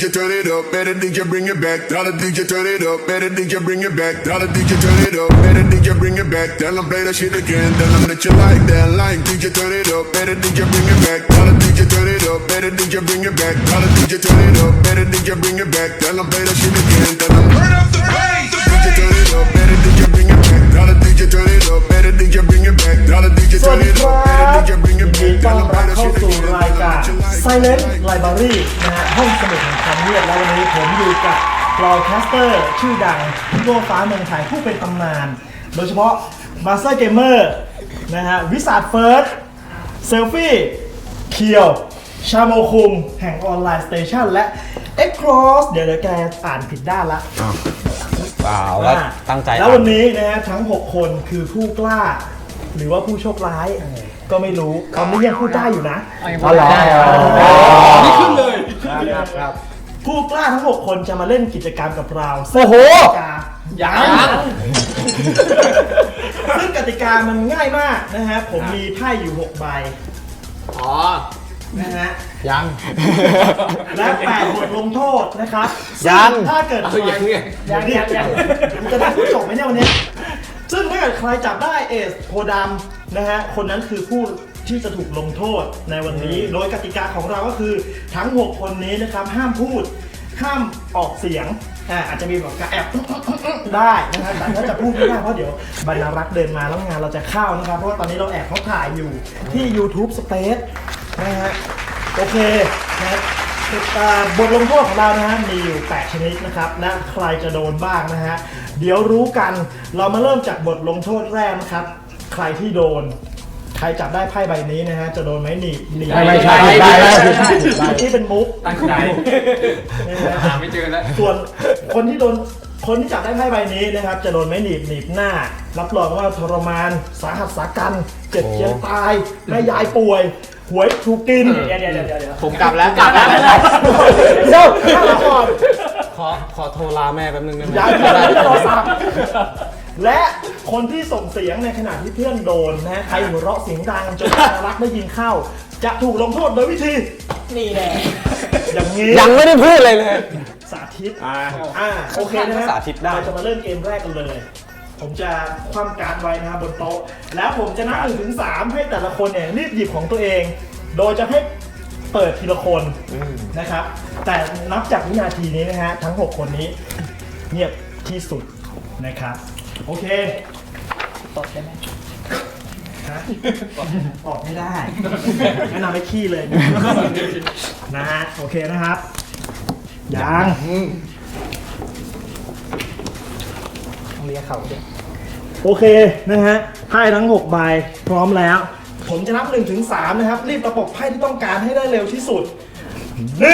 DJ turn it up, better DJ bring it back. Tell the DJ turn it up, better DJ bring it back. Tell the DJ turn it up, better DJ bring it back. Tell them play that shit again, tell them that you like that line. DJ turn it up, better DJ bring it back. Tell the DJ turn it up, better DJ bring it back. Tell the DJ turn it up, better DJ bring it back. Tell them play that shit again, tell them turn up the bass. DJ turn it up, better DJ bring it back. Tell the DJ turn it up, better DJ bring it back. Tell the DJ สวัส turn ดี it ครั up, better บ DJ bring ยิ it นดี back. ต้อ Tell น them รับ play that เข้า shit สู่ again, ราย tell การ them that you like Silent Library นะฮะห้องสมุดแห่งความเงียบแล้ววันนี้ผมอยู่กับรอแคสเตอร์ ชื่อดังทั่วฟ้าเมืองไทยผู้เป็นตำนาน โดยเฉพาะมาสเตอร์เกมเมอร์นะฮะวิสาดเฟิร์สเซลฟี่เคียว ชาโมคุงแห่งออนไลน์สเตชันและ X Cross เดี๋ยวเดี๋ยวแกอ่านผิดด้านละเปล่าก็ตั้งใจแล้ววันนี้นะฮะทั้ง 6 คนคือผู้กล้า หรือว่าผู้โชคร้าย ก็ไม่รู้ตอนนี้ยังพูดได้อยู่นะอ๋อเหรอนี่ขึ้นเลยครับผู้กล้าทั้ง 6 คนจะมาเล่นกิจกรรมกับเราโอ้โหยังซึ่งกติกามันง่ายมากนะฮะ ผมมีไพ่อยู่ 6 ใบ อ๋อ นะฮะ ยัง และแปดบทลงโทษนะครับ ยังซึ่ถ้าเกิดเอาอย่างนี้ยังยังยังจะได้พูดจบไหมเนี่ยวันนี้ ซึ่งถ้าเกิดใครจับได้เอสโพดำนะฮะ คนนั้นคือผู้ที่จะถูกลงโทษในวันนี้ โดยกติกาของเราก็คือทั้ง 6 คนนี้นะครับ ห้ามพูด ห้ามออกเสียงอ่าอาจจะมีแบบการแอบได้นะครับแต่ถ้าจะพูดไม่ได้เพราะเดี๋ยวบรรณารักษ์เดินมาแล้วงานเราจะเข้านะครับ เพราะว่าตอนนี้เราแอบเขาถ่ายอยู่ที่ YouTube Space นะฮะ โอเคนะครับอ่า บทลงโทษของเรานะฮะมีอยู่ 8 ชนิดนะครับ และใครจะโดนบ้างนะฮะ เดี๋ยวรู้กันเรามาเริ่มจากบทลงโทษแรกนะครับ ใครที่โดน ใครจับได้ไพ่ใบนี้นะฮะ จะโดนไหมหนีบหนีบไม่ไม่ใช่ไม่ใช่ไม่ใช่ที่เป็นมุกตั้งใจนะฮะหาไม่เจอแล้วส่วนคนที่โดนคนที่จับได้ไพ่ใบนี้นะครับ จะโดนไม้หนีบหนีบหน้า รับรองว่าทรมานสาหัสสากันเจ็บเจียนตายแม่ยายป่วย หวยถูกกินเดี๋ยวเดี๋ยวเดี๋ยวเดี๋ยวผมกลับแล้วกลับแล้วเดี๋ยวข้ามาก่อนขอขอโทรลาแม่แป๊บนึงได้ไหมยายป่วยที่โทรศัพท์และคนที่ส่งเสียงในขณะที่เพื่อนโดนนะใครหัวเราะเสียงดังจนน่ารักได้ยินเข้า จะถูกลงโทษโดยวิธีนี่แน่อย่างนี้ยังไม่ได้พูดเลยเลยสาธิต อ่า โอเคนะฮะสาธิตได้ เราจะมาเริ่มเกมแรกกันเลย ผมจะคว่ำการ์ดไว้นะครับบนโต๊ะ แล้วผมจะนับหนึ่งถึงสามให้แต่ละคนเนี่ยรีบหยิบของตัวเอง โดยจะให้เปิดทีละคนนะครับ แต่นับจากวินาทีนี้นะฮะทั้ง 6 คนนี้เงียบที่สุดนะครับ โอเคตดได้ไหมฮะตดไม่ได้แนะนำให้ขี้เลยนะฮะโอเคนะครับยัง ต้องเลียเข่าด้วยโอเคนะฮะไพ่ทั้ง6ใบพร้อมแล้ว ผมจะนับ1ถึง3นะครับ รีบประกบไพ่ที่ต้องการให้ได้เร็วที่สุด 1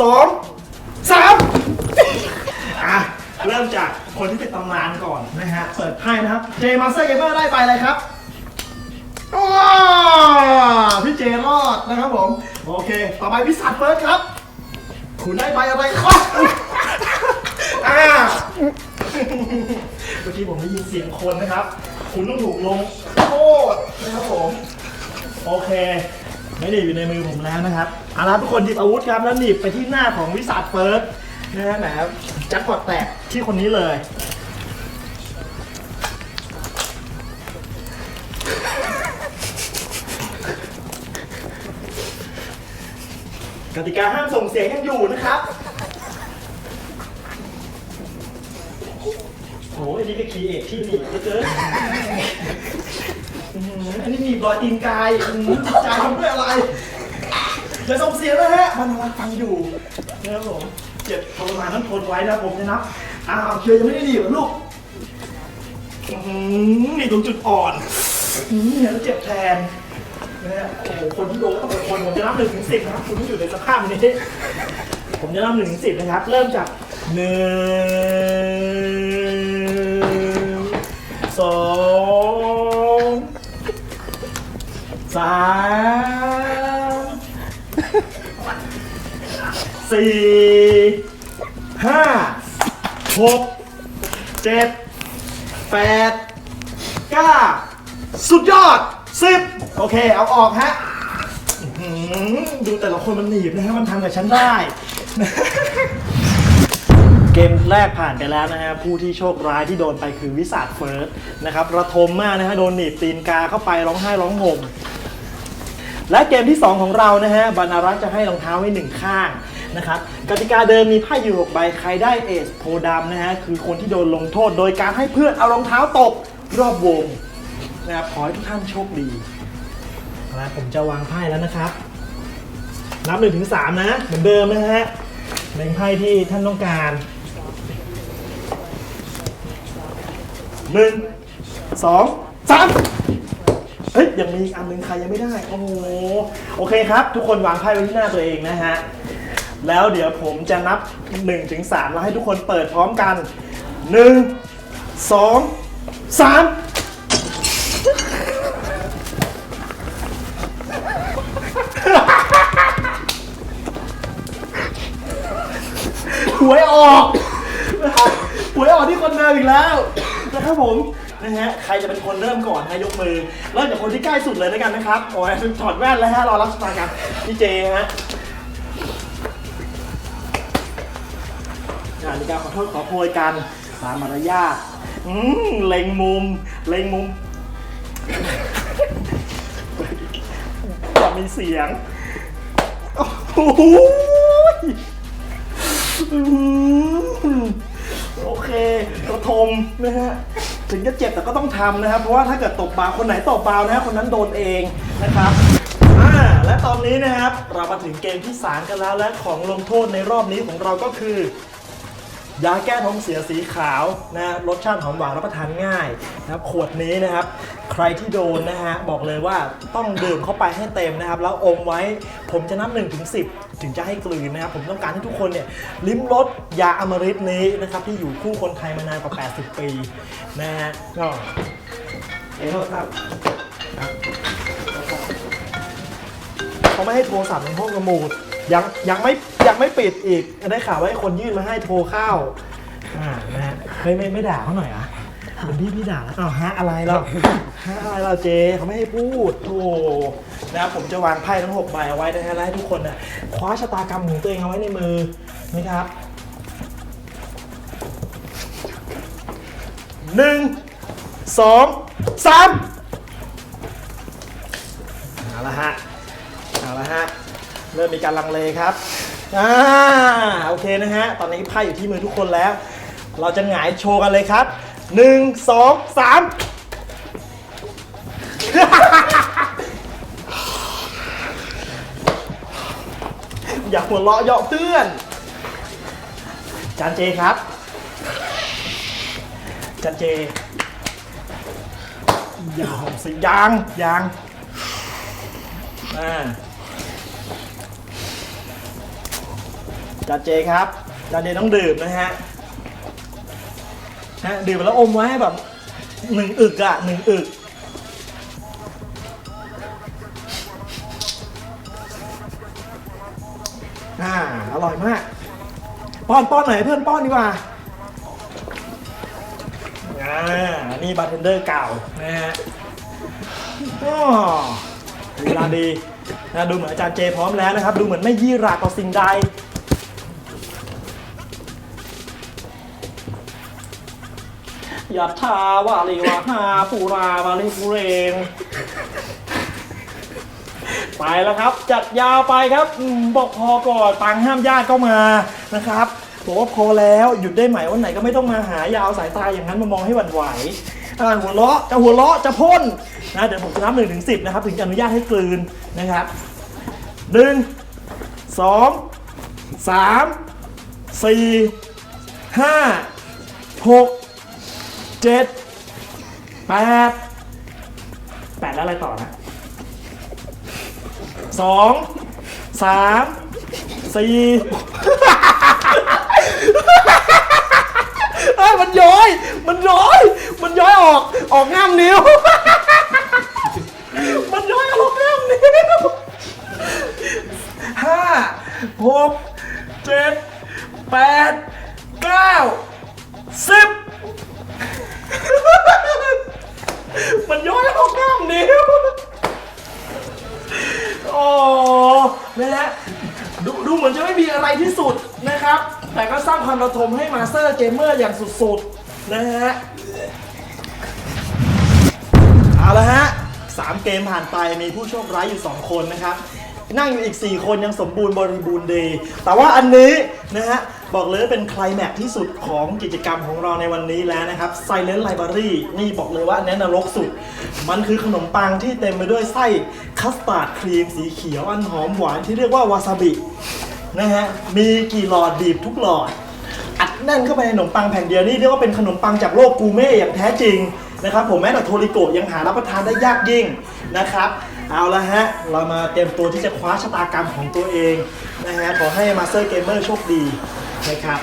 2 3อะเริ่มจากคนที่เป็นตำนานก่อนนะฮะ เปิดไพ่นะครับ เจมาสเตอร์เกมเมอร์ได้ไปอะไรครับอ้าวพี่เจรอดนะครับผม โอเค ต่อไปพี่สัตว์เฟิร์สครับ คุณได้ใบอะไรครับอ่า เมื่อกี้ผมได้ยินเสียงคนนะครับ คุณต้องถูกลงโทษนะครับผม โอเค ไม่ได้อยู่ในมือผมแล้วนะครับเอาละทุกคนหยิบอาวุธครับแล้วหนีบไปที่หน้าของวิสัทเฟิร์สนะฮะแหมแจ็คพอตแตกที่คนนี้เลยกติกาห้ามส่งเสียงยังอยู่นะครับ นนี้ก็คีเอทที่หนีบเหลือเกินอื้อหืออันนี้หนีบรอยตีนกายอื้อหือจิตใจทำด้วยอะไรอย่าส่งเสียงนะฮะมันกำลังฟังอยู่นะครับผมเจ็บทรมานนั้นทนไว้นะผมจะนับอ้าวเคียวยังไม่ได้หนีบเหรอลูกอื้อหือนี่ตรงจุดอ่อนอื้อหือเนี่ยแล้วเจ็บแทน นะฮะโอ้โหคนที่โดนก็ต้องเป็นคนผมจะนับหนึ่งถึงสิบนะครับ คุณที่อยู่ในสภาพนี้ ผมจะนับหนึ่งถึงสิบนะครับ เริ่มจากหนึ่ง สองสามสี่ห้าหกเจ็ดแปดเก้าสุดยอดสิบโอเค เอาออกฮะอื้อหือดูแต่ละคนมันหนีบนะฮะมันทำกับฉันได้ เกมแรกผ่านไปแล้วนะฮะผู้ที่โชคร้ายที่โดนไปคือวิสาดเฟิร์สนะครับระทมมากนะฮะโดนหนีบตีนกาเข้าไปร้องไห้ร้องห่มและเกมที่ 2 ของเรานะฮะบรรณรักษ์จะให้รองเท้าไว้หนึ่งข้างนะครับกติกาเดิมมีไพ่อยู่6ใบใครได้เอสโพดำนะฮะคือคนที่โดนลงโทษ โดยการให้เพื่อนเอารองเท้าตกรอบวงนะครับขอให้ทุกท่านโชคดีนะผมจะวางไพ่แล้วนะครับ นับหนึ่งถึงสามนะ เหมือนเดิมนะฮะเล็งไพ่ที่ท่านต้องการ หนึ่งสองสามเฮ้ยยังมีอีกอันหนึ่งใครยังไม่ได้ โอ้โห โอเคครับ ทุกคนวางไพ่ไว้ที่หน้าตัวเองนะฮะ แล้วเดี๋ยวผมจะนับ1ถึง3แล้วให้ทุกคนเปิดพร้อมกัน 1 2 3 หวยออก หวยออกที่คนเดิมอีกแล้ว นะครับผมนะฮะใครจะเป็นคนเริ่มก่อนนะยกมือเริ่มจากคนที่ใกล้สุดเลยแล้วกันนะครับโอ้ยถอดแว่นแล้วฮะรอรับชะตากรรมพี่เจฮะอ่ามีการขอโทษขอโพยกันตามมารยาทอืมเล็งมุมเล็งมุมจะมีเสียงโอ้โห ทมนะฮะถึงจะเจ็บแต่ก็ต้องทำนะครับ เพราะว่าถ้าเกิดตบบาคนไหนตบบานะฮะคนนั้นโดนเองนะครับอ่าและตอนนี้นะครับ เรามาถึงเกมที่3กันแล้วและของลงโทษในรอบนี้ของเราก็คือ ยาแก้ท้องเสียสีขาวนะรสชาติหอมหวานรับประทานง่ายนะครับขวดนี้นะครับ ใครที่โดนนะฮะบอกเลยว่าต้องดื่มเข้าไปให้เต็มนะครับ แล้วอมไว้ผมจะนับ1นถึงสิถึงจะให้กลืนนะครับ ผมต้องการให้ทุกคนเนี่ยลิ้มรสยาอมฤตนี้นะครับ ที่อยู่คู่คนไทยมานานกว่า 80 ปีนะฮะก็เอ๋ครับเขาไม่ให้โทรศัพท์ในห้องกระมูด ยังยังไม่ยังไม่ปิดอีกได้ข่าวว่าให้คนยื่นมาให้โทรเข้าอ่านะฮะเฮ้ยไม่ไม่ด่าเขาหน่อยเหรอะเป็นพี่พี่ด่าแล้วอ้าวฮะอะไรเราฮะอะไรเราเจเขาไม่ให้พูดโธ่นะครับผมจะวางไพ่ทั้งหกใบเอาไว้นะฮะแล้วให้ทุกคนน่ะคว้าชะตากรรมของตัวเองเอาไว้ในมือนะครับหนึ่งสองสามเอาละฮะเอาละฮะ เริ่มมีการลังเลครับอ่าโอเคนะฮะ ตอนนี้ไพ่อยู่ที่มือทุกคนแล้ว เราจะหงายโชว์กันเลยครับหนึ่งสองสามอย่าหัวเราะเยาะเพื่อนจานเจครับจานเจอย่าหอมสิยังยังอ่า จานเจครับจานเจต้องดื่มนะฮะฮะดื่มแล้วอมไว้ให้แบบหนึ่งอึกอะหนึ่งอึกอ่าอร่อยมาก ป้อนป้อนหน่อยเพื่อนป้อนดีกว่าอ่านี่บาร์เทนเดอร์เก่านะฮะอ๋อเวลาดีนะดูเหมือนอาจารย์เจพร้อมแล้วนะครับ ดูเหมือนไม่ยี่ราต่อสิ่งใด ยัตถาวาลีวาหาปูราวาลีปูเรงไปแล้วครับ จัดยาวไปครับอมบอกพอก่อนตังห้ามญาติก็มานะครับบอกว่าพอแล้วหยุดได้ไหมวันไหนก็ไม่ต้องมาหายาวสายตาอย่างนั้นมามองให้หวั่นไหวอ่าหัวเราะจะหัวเราะจะพ่นนะเดี๋ยวผมจะนับหนึ่งถึงสิบนะครับ ถึงจะอนุญาตให้กลืนนะครับหนึ่งสองสามสี่ห้าหก เจ็ดแปดแปดแล้วอะไรต่อนะสองสามสี่เอ้ยมันย้อย มันย้อย มันย้อยออก ออกง่ามนิ้ว ไปมีผู้โชคร้ายอยู่ 2 คนนะครับ นั่งอยู่อีก 4 คนยังสมบูรณ์บริบูรณ์ดี แต่ว่าอันนี้นะฮะ บอกเลยว่าเป็นไคลแม็กที่สุดของกิจกรรมของเราในวันนี้แล้วนะครับ Silent Library นี่บอกเลยว่าอันนี้นรกสุด มันคือขนมปังที่เต็มไปด้วยไส้คัสตาร์ดครีมสีเขียวอันหอมหวานที่เรียกว่าวาซาบินะฮะมีกี่หลอดบีบทุกหลอดอัดแน่นเข้าไปในขนมปังแผ่นเดียวนี่เรียกว่าเป็นขนมปังจากโลกกูเม่อย่างแท้จริงนะครับผมแม้แต่โทริโกะยังหารับประทานได้ยากยิ่ง นะครับ เอาละฮะ เรามาเตรียมตัวที่จะคว้าชะตากรรมของตัวเองนะฮะ ขอให้มาสเตอร์เกมเมอร์โชคดีนะครับ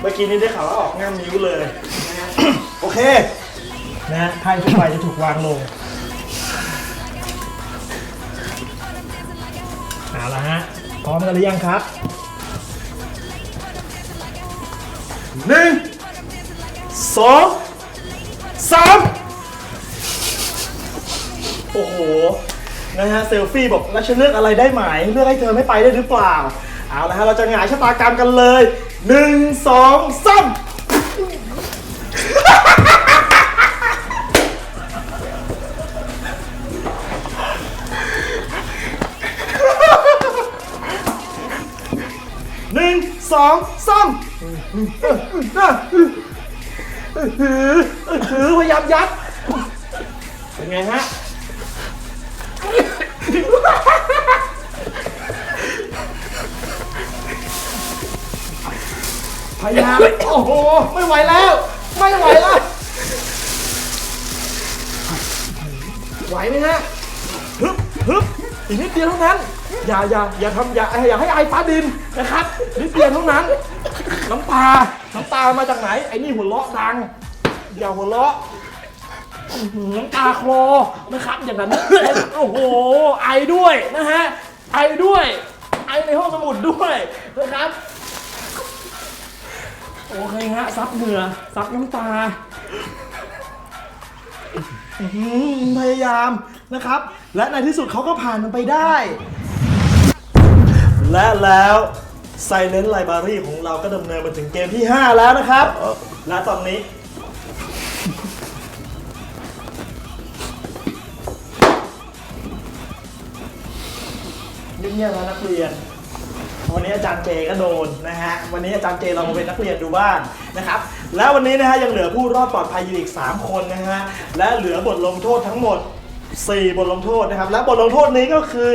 เมื่อกี้นี้ได้ข่าวว่าออกง่ามนิ้วเลยนะฮะ โอเค นะฮะไพ่ทุกใบจะถูกวางลง เอาละฮะ พร้อมกันหรือยังครับหนึ่งสองสาม โอ้โห นะฮะเซลฟี่บอกแล้วฉันเลือกอะไรได้ไหมเลือกให้เธอไม่ไปได้หรือเปล่า เอาละฮะเราจะหงายชะตากรรมกันเลยหนึ่งสองสามหนึ่งสองสามถือพยายามยัดเป็นไงฮะ พยายามโอ้โห ไม่ไหวแล้ว ไม่ไหวแล้ว ไหวไหมฮะฮึบฮึบอีกนิดเดียวเท่านั้น อย่าอย่าอย่าทำอย่าอย่าให้ไอฟ้าดินนะครับนิดเดียวเท่านั้น น้ำตา น้ำตามาจากไหน ไอ้นี่หัวเราะดัง อย่าหัวเราะน้ำตาคลอนะครับ อย่างนั้น โอ้โห ไอด้วยนะฮะ ไอด้วย ไอในห้องสมุดด้วยนะครับ โอเคฮะ ซับเหงื่อ ซับน้ำตาพยายามนะครับ และในที่สุดเขาก็ผ่านมันไปได้ และแล้ว Silent Library ของเราก็ดำเนินมาถึงเกมที่ 5 แล้วนะครับ และตอนนี้ เงียบๆแล้วนักเรียน วันนี้อาจารย์เจก็โดนนะฮะ วันนี้อาจารย์เจเรามาเป็นนักเรียนดูบ้างนะครับ แล้ววันนี้นะฮะยังเหลือผู้รอดปลอดภัยอยู่อีก 3 คนนะฮะ และเหลือบทลงโทษทั้งหมด 4 บทลงโทษนะครับ และบทลงโทษนี้ก็คือ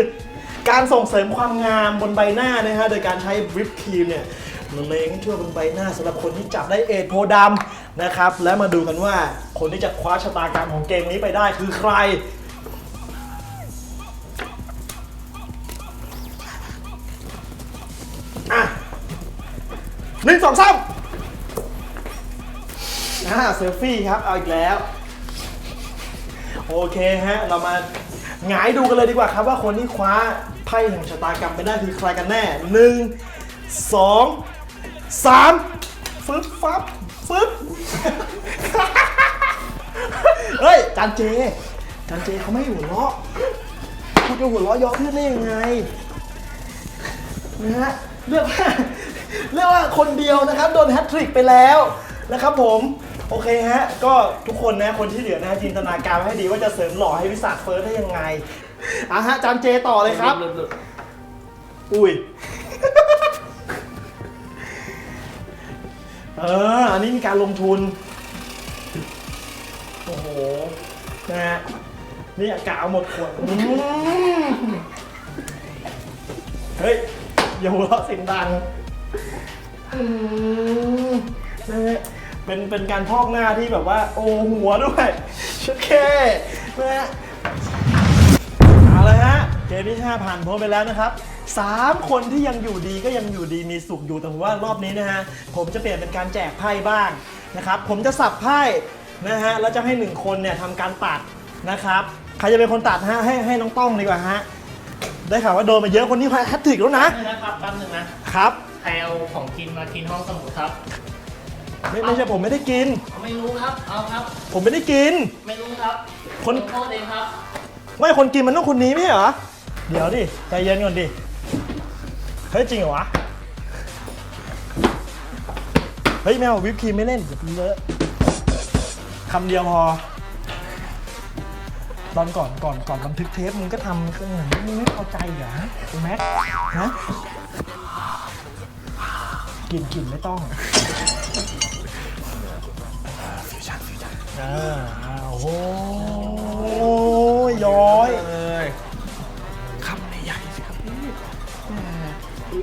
การส่งเสริมความงามบนใบหน้านะฮะ โดยการใช้วิปครีมเนี่ยละเลงทั่วบนใบหน้าสำหรับคนที่จับได้เอดโพดำนะครับ และมาดูกันว่าคนที่จะคว้าชะตากรรมของเกมนี้ไปได้คือใคร หนึ่งสองสามอ่าเซลฟี่ครับ เอาอีกแล้ว โอเคฮะ เรามาหงายดูกันเลยดีกว่าครับ ว่าคนที่คว้าไพ่แห่งชะตากรรมไปได้คือใครกันแน่หนึ่งสองสามฟึบฟับฟึบเฮ้ยจานเจจานเจเขาไม่หัวเราะคุณจะหัวเราะเยาะเพื่อนได้ยังไงนะฮะเรียกว่า เรียกว่าคนเดียวนะครับ โดนแฮตทริกไปแล้วนะครับผมโอเคฮะ ก็ทุกคนนะ คนที่เหลือนะจินตนาการไว้ให้ดีว่าจะเสริมหล่อให้วิสาทเฟิร์สได้ยังไงอะฮะจานเจต่อเลยครับ อุ้ย เออ อันนี้มีการลงทุน โอ้โห นะฮะ นี่อากาศเอาหมดขวดอืมเฮ้ย อย่าหัวเราะเสียงดังอืม นะฮะเป็นเป็นการพอกหน้าที่แบบว่าโอ้หัวด้วยชุดแค่นะฮะเอาละฮะเกมที่5ผ่านพ้นไปแล้วนะครับ 3 คนที่ยังอยู่ดีก็ยังอยู่ดีมีสุขอยู่แต่ว่ารอบนี้นะฮะผมจะเปลี่ยนเป็นการแจกไพ่บ้างนะครับผมจะสับไพ่นะฮะแล้วจะให้หนึ่งคนเนี่ยทำการตัดนะครับใครจะเป็นคนตัดฮะให้ให้น้องต้องดีกว่าฮะได้ข่าวว่าโดนมาเยอะคนนี้แฮตทริกแล้วนะนี่นะครับแป๊บนึงนะครับใค รเอาของกินมากินห้องสมุดครับไม่ไม่ใช่ผมไม่ได้กิน เอาไม่รู้ครับ เอาครับ ผมไม่ได้กิน ไม่รู้ครับคนลงโทษเองครับ ไม่คนกินมันต้องคนนี้ไม่ใช่เหรอ เดี๋ยวดิใจเย็นก่อนดิ เฮ้ยจริงเหรอวะ เฮ้ยแมววิปครีมไม่เล่นอย่าเยอะคำเดียวพอ ตอนก่อนก่อนก่อนบันทึกเทปมึงก็ทำก็เหมือนมึงไม่พอใจเหรอไอ้แม็กฮะ กลินกลินไม่ต้องอ่าอ่าโอ้โหย้อยเลยคำใหญ่สิครับพี่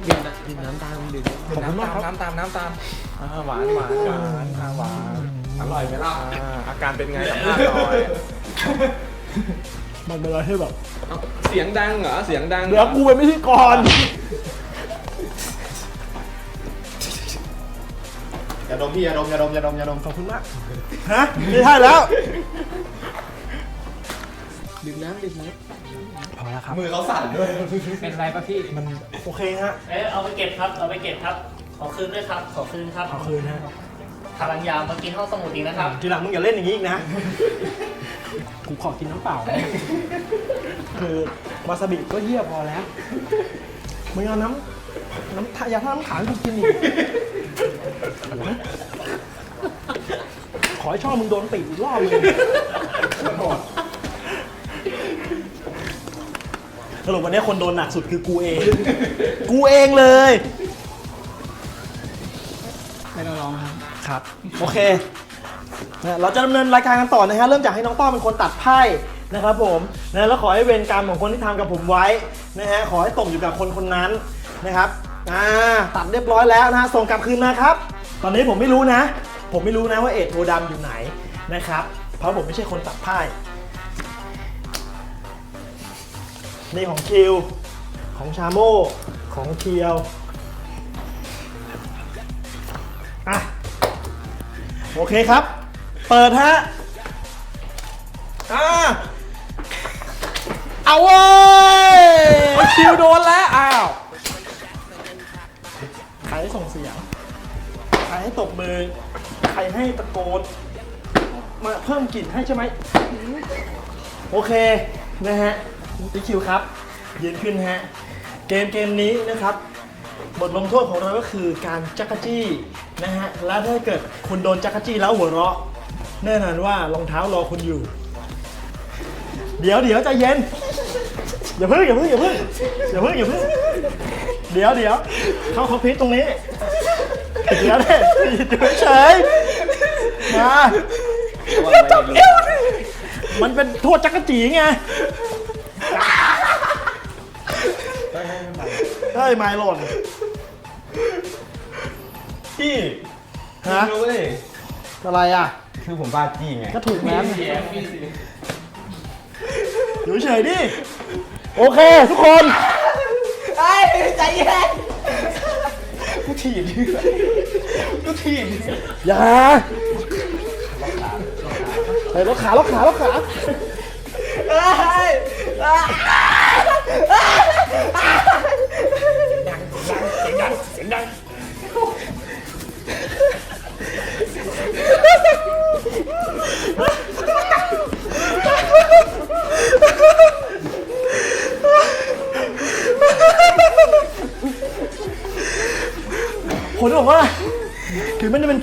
ดื่มน้ำดื่มน้ำตาลดื่มขอบคุณมากครับน้ำตามน้ำตามอ่าหวานหวานหวานอ่าหวานอร่อยไหมล่ะอ่าอาการเป็นไงสัมภาษณ์หน่อยมันเป็นอะไรที่แบบเอ้าเสียงดังเหรอเสียงดังหรอเดี๋ยวกูเป็นพิธีกร อย่าดมพี่อย่าดมอย่าดมอย่าดมอย่าดมขอบคุณมาก ฮะไม่ใช่แล้ว ดื่มน้ำดื่มน้พอแล้วครับำมือเขาสั่นด้วย เป็นไรปะพี่ มันโอเคฮะ เอ๊ะเอาไปเก็บครับ เอาไปเก็บครับ ขอคืนด้วยครับ ขอคืนครับเอาคืนฮะ พลังยาวมากินห้องสมุดอีกนะครับ ทีหลังมึงอย่าเล่นอย่างนี้อีกนะ กูขอกินน้ำเปล่า คือวาซาบิก็เยี่ยพอแล้ว มึงเอาน้ำน้ำทายาท่าน้ำขังกูกินอีก ขอให้ช่องมึงโดนปิดอีกรอบมึงสรุปวันนี้คนโดนหนักสุดคือกูเอง กูเองเลย ไม่ต้องร้องครับ ครับ โอเคนะเราจะดำเนินรายการกันต่อนะฮะ เริ่มจากให้น้องต้อมเป็นคนตัดไพ่นะครับผมนะแล้วขอให้เวรกรรมของคนที่ทำกับผมไว้นะฮะ ขอให้ตกอยู่กับคนคนนั้นนะครับ อ่า ตัดเรียบร้อยแล้วนะฮะ ส่งกลับคืนมาครับ ตอนนี้ผมไม่รู้นะ ผมไม่รู้นะว่าเอ็ดโทดำอยู่ไหนนะครับ เพราะผมไม่ใช่คนตัดไพ่นี่ของคิว ของชาโมของเคียวอะโอเคครับ เปิดฮะอ่าเอาเว้ยคิวโดนแล้ว อ้าว ใครส่งเสียง รให้ตบมือ ใครให้ตะโกน มาเพิ่มกลิ่นให้ใช่ไหม โอเคนะฮะพี่คิวครับ ยืนขึ้นฮะ เกมเกมนี้นะครับ บทลงโทษของเราก็คือการจักรจี้นะฮะ แล้วถ้าเกิดคุณโดนจักรจี้แล้วหัวเราะ แน่นอนว่ารองเท้ารอคุณอยู่ เดี๋ยวเดี๋ยวใจเย็น อย่าเพิ่งอย่าเพิ่งอย่าเพิ่งอย่าเพิ่งอย่าเพิ่งเดี๋ยวเดี๋ยวเข้าคอมพิวตรงนี้ เดี๋ยวเนี่ยอยู่เฉยๆมาจับเอวดิมันเป็นโทษจักรจีไงเฮ้ยไม่หล่นพี่ฮะรู้เลยอะไรอะ คือผมบ้าจี้ไงก็ถูกแล้วเสียพี่สิอยู่เฉยดิ โอเค ทุกคนไอ้ใจเย็น กูถีบกูถีบอย่าเฮ้ยล็อกขาล็อกขาล็อกขาเอ้ยดังเสียงดังเสียงดัง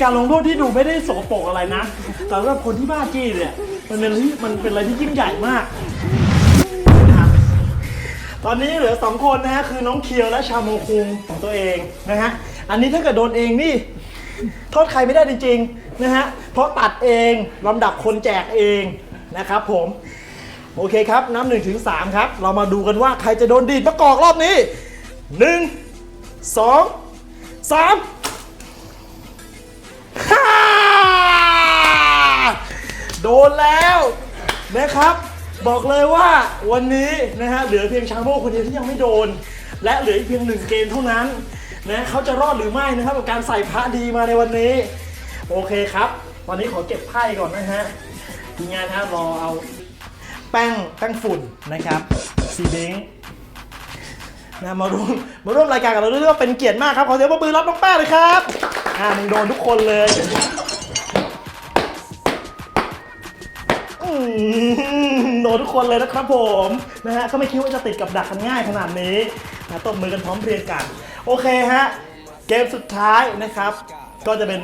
การลงโทษที่ดูไม่ได้โสโปรกอะไรนะแต่สำหรับคนที่บ้าจี้เนี่ย มันเป็นที่มันเป็นอะไรที่ยิ่งใหญ่มาก ตอนนี้เหลือสองคนนะฮะคือน้องเคียวและชาโมคุงของตัวเองนะฮะอันนี้ถ้าเกิดโดนเองนี่โทษใครไม่ได้จริงๆนะฮะเพราะตัดเองลำดับคนแจกเองนะครับผมโอเคครับน้ำหนึ่งถึงสามครับ เรามาดูกันว่าใครจะโดนดีดประกอบรอบนี้หนึ่งสองสาม นแล้วนะครับ บอกเลยว่าวันนี้นะฮะเหลือเพียงชางโมคนเดียวที่ยังไม่โดน และเหลืออีกเพียงหนึ่งเกมเท่านั้นนะเขาจะรอดหรือไม่นะครับกับการใส่พระดีมาในวันนี้ โอเคครับ ตอนนี้ขอเก็บไพ่ก่อนนะฮะทีมงานครับรอเอาแป้งแป้งฝุ่นนะครับซีเบงนะมาร่วมมาร่วมรายการกับเราด้วยว่าเป็นเกียรติมากครับขอเสียงปรบมือรับน้องแป้งเลยครับอ่ามึงโดนทุกคนเลย โดนทุกคนเลยนะครับผมนะฮะก็ไม่คิดว่าจะติดกับดักกันง่ายขนาดนี้นะตบมือกันพร้อมเพรียงกัน โอเคฮะ เกมสุดท้ายนะครับ ก็จะเป็น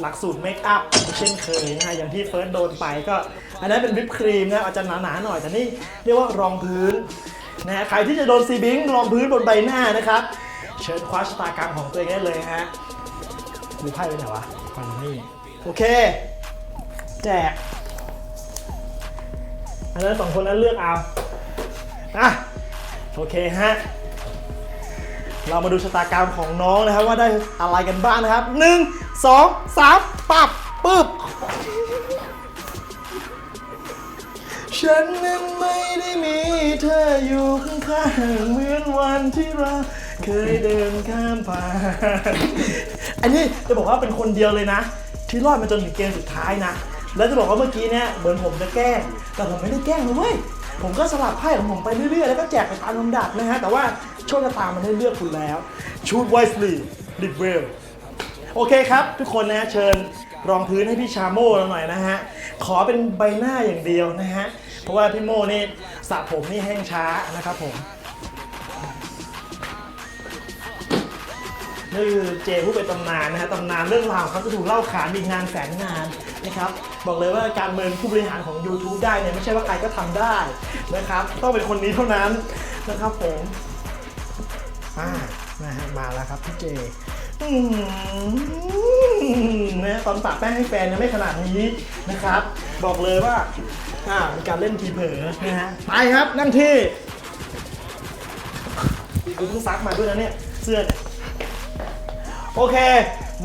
หลักสูตรเมคอัพเช่นเคยนะฮะอย่างที่เฟิร์สโดนไปก็ อันนั้นเป็นวิปครีมนะอาจจะหนาๆหน่อยแต่นี่เรียกว่ารองพื้นนะฮะใครที่จะโดนซีบิงรองพื้นบนใบหน้านะครับ เชิญคว้าชะตากรรมของตัวเองได้เลยฮะดูไพ่ไปไหนวะฟังนี่โอเค แจกอั นนั้นสองคนนั้นเลือกเอาอะโอเคฮะ เรามาดูชะตากรรมของน้องนะครับว่าได้อะไรกันบ้างนะครับ1 2 3ปับปึ๊บ ฉันนั้นไม่ได้มีเธออยู่ข้างๆเหมือนวันที่เราเคยเดินข้ามผ่าน อันนี้จะบอกว่าเป็นคนเดียวเลยนะ ที่รอดมาจนถึงเกมสุดท้ายนะ แล้วจะบอกว่าเมื่อกี้เนี่ยเหมือนผมจะแกล้งแต่ผมไม่ได้แกล้งนะเว้ยผมก็สลับไพ่ของผมไปเรื่อยๆ แล้วก็แจกไปตามลำดับนะฮะ แต่ว่าโชคชะตามันได้เลือกคุณแล้วชูดไวส์ลีดิดเวลโอเคครับ ทุกคนนะฮะเชิญรองพื้นให้พี่ชาโม่เราหน่อยนะฮะ ขอเป็นใบหน้าอย่างเดียวนะฮะ เพราะว่าพี่โม่นี่สระผมนี่แห้งช้านะครับผม นี่คือเจผู้เป็นตำนานนะฮะตำนานเรื่องราวของเขาจะถูกเล่าขานอีกนานแสนนานนะครับบอกเลยว่าการเมืองผู้บริหารของ YouTube ได้เนี่ยไม่ใช่ว่าใครก็ทำได้นะครับต้องเป็นคนนี้เท่านั้นนะครับผมอ่านะฮะมาแล้วครับพี่เจอืมนะตอนปะแป้งให้แฟนยังไม่ขนาดนี้นะครับ บอกเลยว่าอ่ามีการเล่นทีเผลอนะฮะไปครับนั่งที่กูเพิ่งซักมาด้วยนะเนี่ยเสื้อเนี่ย โอเค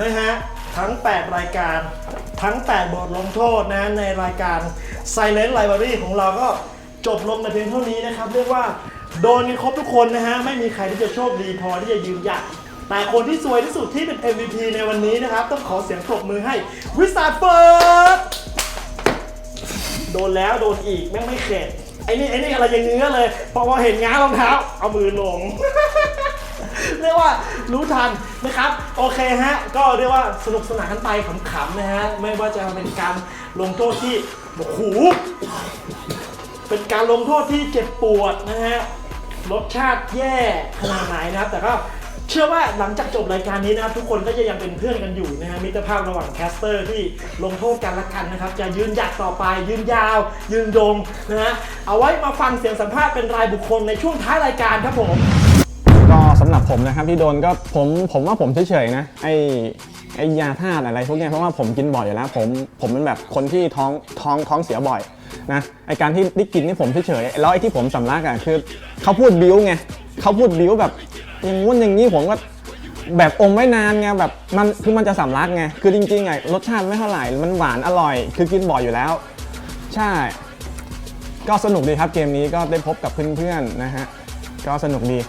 นะฮะทั้ง 8 รายการทั้ง 8 บทลงโทษนะในรายการ Silent Library ของเราก็จบลงในเพียงเท่านี้นะครับ เรียกว่าโดนกันครบทุกคนนะฮะ ไม่มีใครที่จะโชคดีพอที่จะยืนหยัดแต่คนที่สวยที่สุดที่เป็น MVP ในวันนี้นะครับ ต้องขอเสียงปรบมือให้วิสาเฟิร์สโดนแล้วโดนอีกแม่งไม่เข็ดไอ้นี่ไอ้นี่อะไรยังเงื้อเลยพอพอเห็นง้ารองเท้า เอามือลง เรียกว่ารู้ทันนะครับ โอเคฮะ ก็เรียกว่าสนุกสนานกันไปขำๆนะฮะ ไม่ว่าจะเป็นการลงโทษที่โอ้โหเป็นการลงโทษที่เจ็บปวดนะฮะ รสชาติแย่ขนาดไหนนะครับ แต่ก็เชื่อว่าหลังจากจบรายการนี้นะครับ ทุกคนก็จะยังเป็นเพื่อนกันอยู่นะฮะมิตรภาพระหว่างแคสเตอร์ที่ลงโทษกันละกันนะครับ จะยืนหยัดต่อไปยืนยาว ยืนยงนะฮะเอาไว้มาฟังเสียงสัมภาษณ์เป็นรายบุคคลในช่วงท้ายรายการครับผม หรับผมนะครับที่โดนก็ผมผมว่าผมเฉยๆนะไอไอยาธาตุอะไรพวกนี้เพราะว่าผมกินบ่อยอยู่แล้วผมผมเป็นแบบคนที่ท้องท้องท้องเสียบ่อยนะไอการที่ได้กินนี่ผมเฉยๆแล้วไอที่ผมสำลักอะคือเขาพูดบิ้วไงเขาพูดบิ้วแบบอย่างงู้นอย่างนี้ผมก็แบบอมไว้นานไงแบบมันคือมันจะสำลักไงคือจริงๆอะรสชาติไม่เท่าไหร่มันหวานอร่อย คือกินบ่อยอยู่แล้ว ใช่ ก็สนุกดีครับเกมนี้ก็ได้พบกับเพื่อนๆนะฮะก็สนุกดี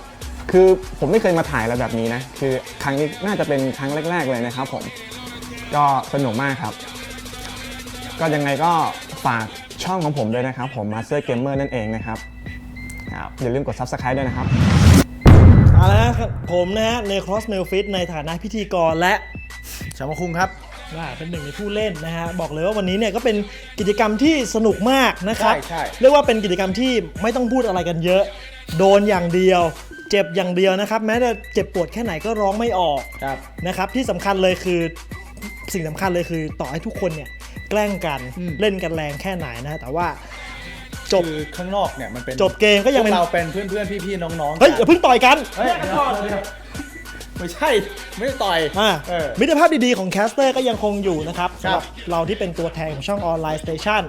คือผมไม่เคยมาถ่ายอะไรแบบนี้นะ คือครั้งนี้น่าจะเป็นครั้งแรก ๆ เลยนะครับผม ก็สนุกมากครับ ก็ยังไงก็ฝากช่องของผมด้วยนะครับ ผม Master Gamer นั่นเองนะครับครับอย่าลืมกด Subscribe ด้วยนะครับเอาละครับผมนะฮะใน Cross Mail Fit ในฐานะพิธีกรและชาวคุงครับอ่าเป็นหนึ่งในผู้เล่นนะฮะบอกเลยว่าวันนี้เนี่ยก็เป็นกิจกรรมที่สนุกมากนะครับใช่ใช่ เรียกว่าเป็นกิจกรรมที่ไม่ต้องพูดอะไรกันเยอะ โดนอย่างเดียว เจ็บอย่างเดียวนะครับ แม้จะเจ็บปวดแค่ไหนก็ร้องไม่ออกครับนะครับที่สำคัญเลยคือสิ่งสำคัญเลยคือต่อให้ทุกคนเนี่ยแกล้งกันอืมเล่นกันแรงแค่ไหนนะแต่ว่าจบคือข้างนอกเนี่ยมันเป็นจบเกมก็ยังพเป็นวเราเป็นเพื่อนเพื่อนพี่พี่ๆน้องๆเฮ้ยอย่าเพิ่งต่อยกัน ไม่ใช่ ไม่ได้ต่อยอ่าเออ มิตรภาพดีๆของแคสเตอร์ก็ยังคงอยู่นะครับครับสำหรับเราที่เป็นตัวแทนของช่องออนไลน์สเตชัน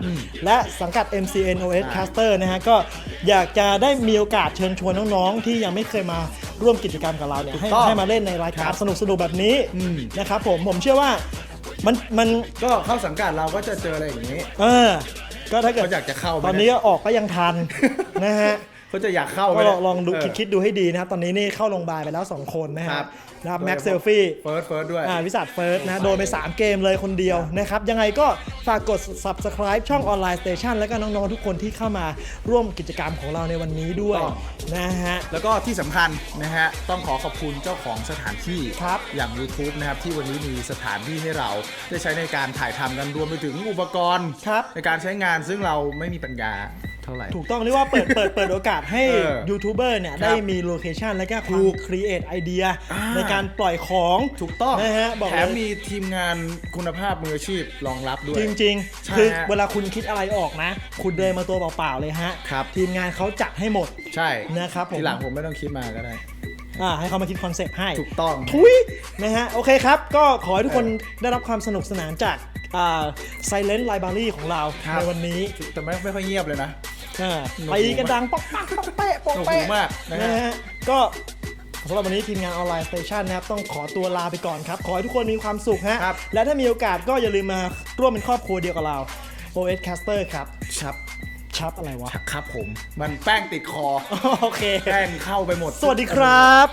และสังกัด MCN OS Caster นะฮะก็อยากจะได้มีโอกาสเชิญชวนน้องๆ ที่ยังไม่เคยมาร่วมกิจกรรมกับเราเนี่ยให้ถูกต้องให้มาเล่นในรายการสนุกๆแบบนี้อืม นะครับผมผมเชื่อว่ามันมันก็เข้าสังกัดเราก็จะเจออะไรอย่างนี้ เออก็ถ้าเกิด เขาอยากจะเข้าไหมตอนนี้ก็ออกก็ยังทัน นะฮะ เขาจะอยากเข้าไหมก็ลเนี่อยงลองดูเคิดคิดดูให้ดีนะครับตอนนี้นี่เข้าโรงพยาบาลไปแล้ว 2 คนนะคครัรับบนะครับแม็กเซลฟี่เฟิร์สเฟิร์สด้วยอ่าวิสัทเฟิร์สนะโดนไป 3 เกมเลยคนเดียวนะครับยังไงก็ฝากกด subscribe ช่องออนไลน์สเตชันแล้วก็น้องๆทุกคนที่เข้ามาร่วมกิจกรรมของเราในวันนี้ด้วยถูกต้องนะฮะแล้วก็ที่สำคัญนะฮะต้องขอขอบคุณเจ้าของสถานที่ครับอย่าง YouTube นะครับที่วันนี้มีสถานที่ให้เราได้ใช้ในการถ่ายทำกันรวมไปถึงอุปกรณ์ครับในการใช้งานซึ่งเราไม่มีปัญญาเท่าไหร่ถูกต้องเรียกว่าเปิดเปิดเปิดโอกาสให้เออยูทูบเบอร์เนี่ย ครับได้มีโลเคชันและก็ควาถูมกครีเอทไอเดียอ่า ในการปล่อยของถูกต้องนะฮะบอกแถเลมยมีทีมงานคุณภาพมืออาชีพรองรับด้วย จริง ใช่ๆ คือฮะเวลาคุณคิดอะไรออกนะ คุณเดินมาตัวเปล่าๆเลยฮะ ครับ ทีมงานเขาจัดให้หมด ใช่นะครับผม ทีหลังผมไม่ต้องคิดมาก็ได้ อ่าให้เขามาคิดคอนเซปต์ให้ ถูกต้อง ทุยนะฮะ โอเคครับ ก็ขอให้ทุกคนได้รับความสนุกสนานจากอ่า Silent Library ของเราครับ ในวันนี้ แต่ไม่ไม่ค่อยเงียบเลยนะ อ่าหนวกหูตีกันดังป๊อกปักป๊อกเป๊ะป๊อกหนวกเป๊ะหูมากนะฮะนะฮะก็สำหรับวันนี้ทีมงานออนไลน์สเตชันนะครับต้องขอตัวลาไปก่อนครับ ขอให้ทุกคนมีความสุขฮะครับและถ้ามีโอกาสก็อย่าลืมมาร่วมเป็นครอบครัวเดียวกับเรา OS Caster ครับชับชับอะไรวะ ครับผม มันแป้งติดคอ โอเค แป้งเข้าไปหมด สวัสดีครับ